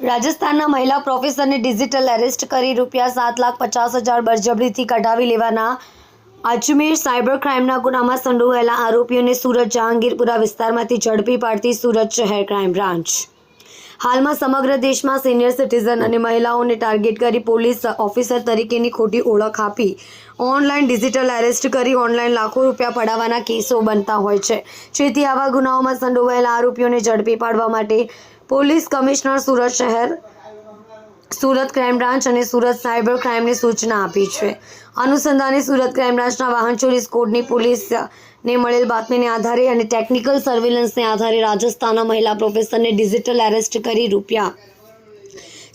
રાજસ્થાનના મહિલા પ્રોફેસરને digital arrest કરી રૂપિયા સાત લાખ પચાસ હજાર બળજબરીથી કઢાવી લેવાના અજમેર સાયબર ક્રાઇમના ગુનામાં સંડોવાયેલા આરોપીઓને સુરત જહાંગીરપુરા વિસ્તારમાંથી ઝડપી પાડતી સુરત શહેર ક્રાઇમ બ્રાન્ચ. હાલમાં સમગ્ર દેશમાં સિનિયર સિટીઝન અને મહિલાઓને ટાર્ગેટ કરી પોલીસ ઓફિસર તરીકેની ખોટી ઓળખ આપી. ઓનલાઈન ડિજિટલ એરેસ્ટ કરી ઓનલાઈન લાખો રૂપિયા પડાવવાના કેસો બનતા હોય છે. જેથી આવા ગુનાઓમાં સંડોવાયેલા આરોપીઓને ઝડપી પાડવા માટે પોલીસ કમિશનર સુરત શહેર સુરત ક્રાઇમ બ્રાન્ચ અને સુરત સાયબર ક્રાઇમને સૂચના આપી છે. અનુસંધાને સુરત ક્રાઇમ બ્રાન્ચના વાહન ચોરી સ્કોડની પોલીસને મળેલ બાતમીને આધારે અને ટેકનિકલ સર્વેલન્સને આધારે રાજસ્થાનના મહિલા પ્રોફેસરને ડિજિટલ એરેસ્ટ કરી રૂપિયા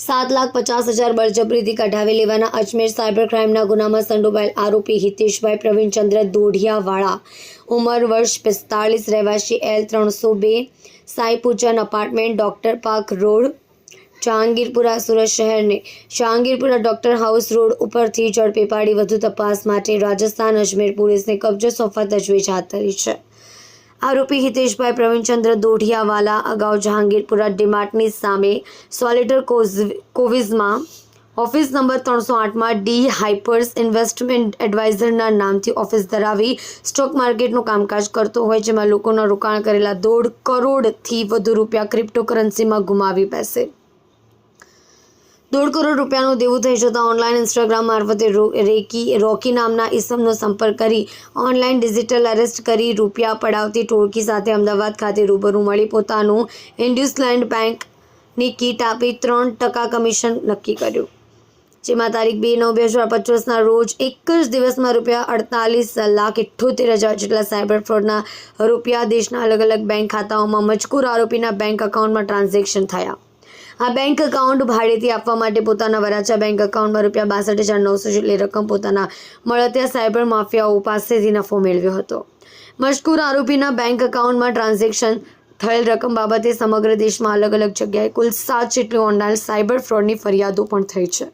સાત લાખ પચાસ હજાર બળજબરીથી કઢાવી લેવાના અજમેર સાયબર ક્રાઇમના ગુનામાં સંડોવાયેલ આરોપી હિતેશભાઈ પ્રવીણચંદ્ર દોઢિયાવાળા, ઉંમર વર્ષ પિસ્તાળીસ, રહેવાસી એલ ત્રણસો બે, Sai Pujan apartment doctor park road Jahangirpura Surat શહેરને જહાંગીરપુરા ડોક્ટર હાઉસ રોડ ઉપરથી ઝડપી પાડી વધુ તપાસ માટે રાજસ્થાન અજમેર પોલીસને કબજો સોંપવા તજવીજ હાથ ધરી છે. આરોપી હિતેશભાઈ પ્રવીણચંદ્ર દોઢિયાવાલા અગાઉ જહાંગીરપુરા ડીમાર્ટની સામે સોલિટર કોવિઝમાં ઓફિસ નંબર ત્રણસો આઠમાં ડી હાઇપર્સ ઇન્વેસ્ટમેન્ટ એડવાઇઝરના નામથી ઓફિસ ધરાવી સ્ટોક માર્કેટનું કામકાજ કરતો હોય જેમાં લોકોના રોકાણ કરેલા દોઢ કરોડથી વધુ રૂપિયા ક્રિપ્ટોકરન્સીમાં ગુમાવી બેસે. દોઢ કરોડ રૂપિયાનું દેવું થઈ જતાં ઓનલાઈન ઇન્સ્ટાગ્રામ મારફતે રેકી રોકી નામના ઈસમનો સંપર્ક કરી ઓનલાઈન ડિજિટલ અરેસ્ટ કરી રૂપિયા પડાવતી ટોળકી સાથે અમદાવાદ ખાતે રૂબરૂ મળી પોતાનું ઇન્ડ્યુસલેન્ડ બેંકની કીટ આપી ત્રણ ટકા કમિશન નક્કી કર્યું. જેમાં તારીખ બે નવ બે હજાર પચીસના રોજ એક જ દિવસમાં રૂપિયા અડતાલીસ લાખ ઇઠ્ઠોતેર હજાર જેટલા સાયબર ફ્રોડના રૂપિયા દેશના અલગ અલગ બેંક ખાતાઓમાં મજકૂર આરોપીના બેંક એકાઉન્ટમાં ટ્રાન્ઝેક્શન થયા. આ બેંક એકાઉન્ટ ભાડેથી આપવા માટે પોતાના વરાછા બેંક એકાઉન્ટમાં રૂપિયા બાસઠ હજાર નવસો જેટલી રકમ પોતાના મળતિયા સાયબર માફિયાઓ પાસેથી નફો મેળવ્યો હતો. મશકૂર આરોપીના બેંક એકાઉન્ટમાં ટ્રાન્ઝેક્શન થયેલ રકમ બાબતે સમગ્ર દેશમાં અલગ અલગ જગ્યાએ કુલ સાત જેટલી ઓનલાઈન સાયબર ફ્રોડની ફરિયાદો પણ થઈ છે.